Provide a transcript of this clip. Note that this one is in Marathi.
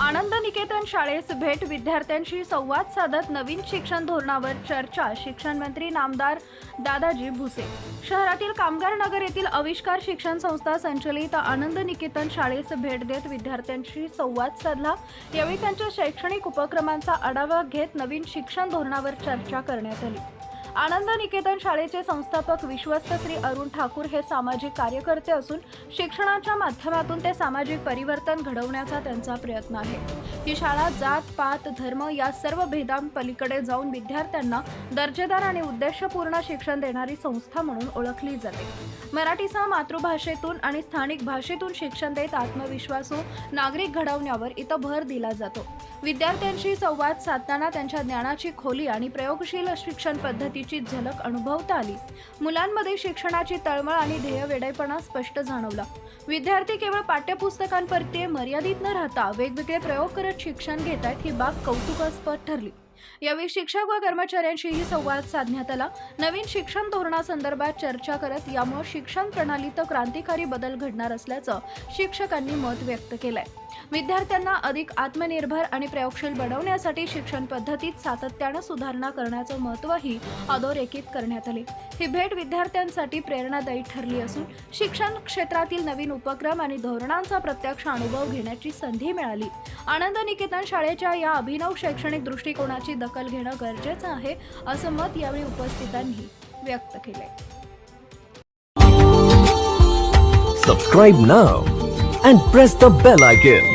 आनंद निकेतन शाळेस भेट विद्यार्थ्यांशी संवाद साधत नवीन शिक्षण धोरणावर चर्चा शिक्षण मंत्री नामदार दादाजी भुसे. शहरातील कामगार नगर येथील आविष्कार शिक्षण संस्था संचलित आनंद निकेतन शाळेस भेट देत विद्यार्थ्यांशी संवाद साधला. यावेळी त्यांच्या शैक्षणिक उपक्रमांचा आढावा घेत नवीन शिक्षण धोरणावर चर्चा करण्यात आली. आनंद निकेतन शाळेचे संस्थापक विश्वस्त श्री अरुण ठाकूर हे सामाजिक कार्यकर्ते असून शिक्षणाच्या माध्यमातून ते सामाजिक परिवर्तन घडवण्याचा त्यांचा प्रयत्न आहे. ही शाळा जात पात धर्म या सर्व भेदांपलीकडे जाऊन विद्यार्थ्यांना दर्जेदार आणि उद्देशपूर्ण शिक्षण देणारी संस्था म्हणून ओळखली जाते. मराठीसह मातृभाषेतून आणि स्थानिक भाषेतून शिक्षण देत आत्मविश्वासू नागरिक घडवण्यावर इथं भर दिला जातो. विद्यार्थ्यांशी संवाद साधताना त्यांच्या ज्ञानाची खोली आणि प्रयोगशील शिक्षण पद्धतीची झलक अनुभवता आली. मुलांमध्ये शिक्षणाची तळमळ आणि ध्येय वेडेपणा स्पष्ट जाणवला. विद्यार्थी केवळ पाठ्यपुस्तकांप्रती मर्यादित न राहता वेगवेगळे प्रयोग करत शिक्षण घेत आहेत ही बाब कौतुकास्पद ठरली. यावेळी शिक्षक व कर्मचाऱ्यांशीही संवाद साधण्यात आला. नवीन शिक्षण धोरणासंदर्भात चर्चा करत यामुळे शिक्षण प्रणालीत क्रांतिकारी बदल घडणार असल्याचं शिक्षकांनी मत व्यक्त केलंय. विद्यार्थ्यांना अधिक आत्मनिर्भर आणि प्रयोगशील बनवण्यासाठी शिक्षण पद्धतीत सातत्यानं सुधारणा करण्याचं महत्त्वही अधोरेखित करण्यात आले. ही भेट विद्यार्थ्यांसाठी प्रेरणादायी ठरली असून शिक्षण क्षेत्रातील नवीन उपक्रम आणि धोरणांचा प्रत्यक्ष अनुभव घेण्याची संधी मिळाली. आनंद निकेतन शाळेच्या या अभिनव शैक्षणिक दृष्टिकोनाची दखल घेणं गरजेचं आहे असं मत यावेळी उपस्थितांनी व्यक्त केले Subscribe now and press the bell icon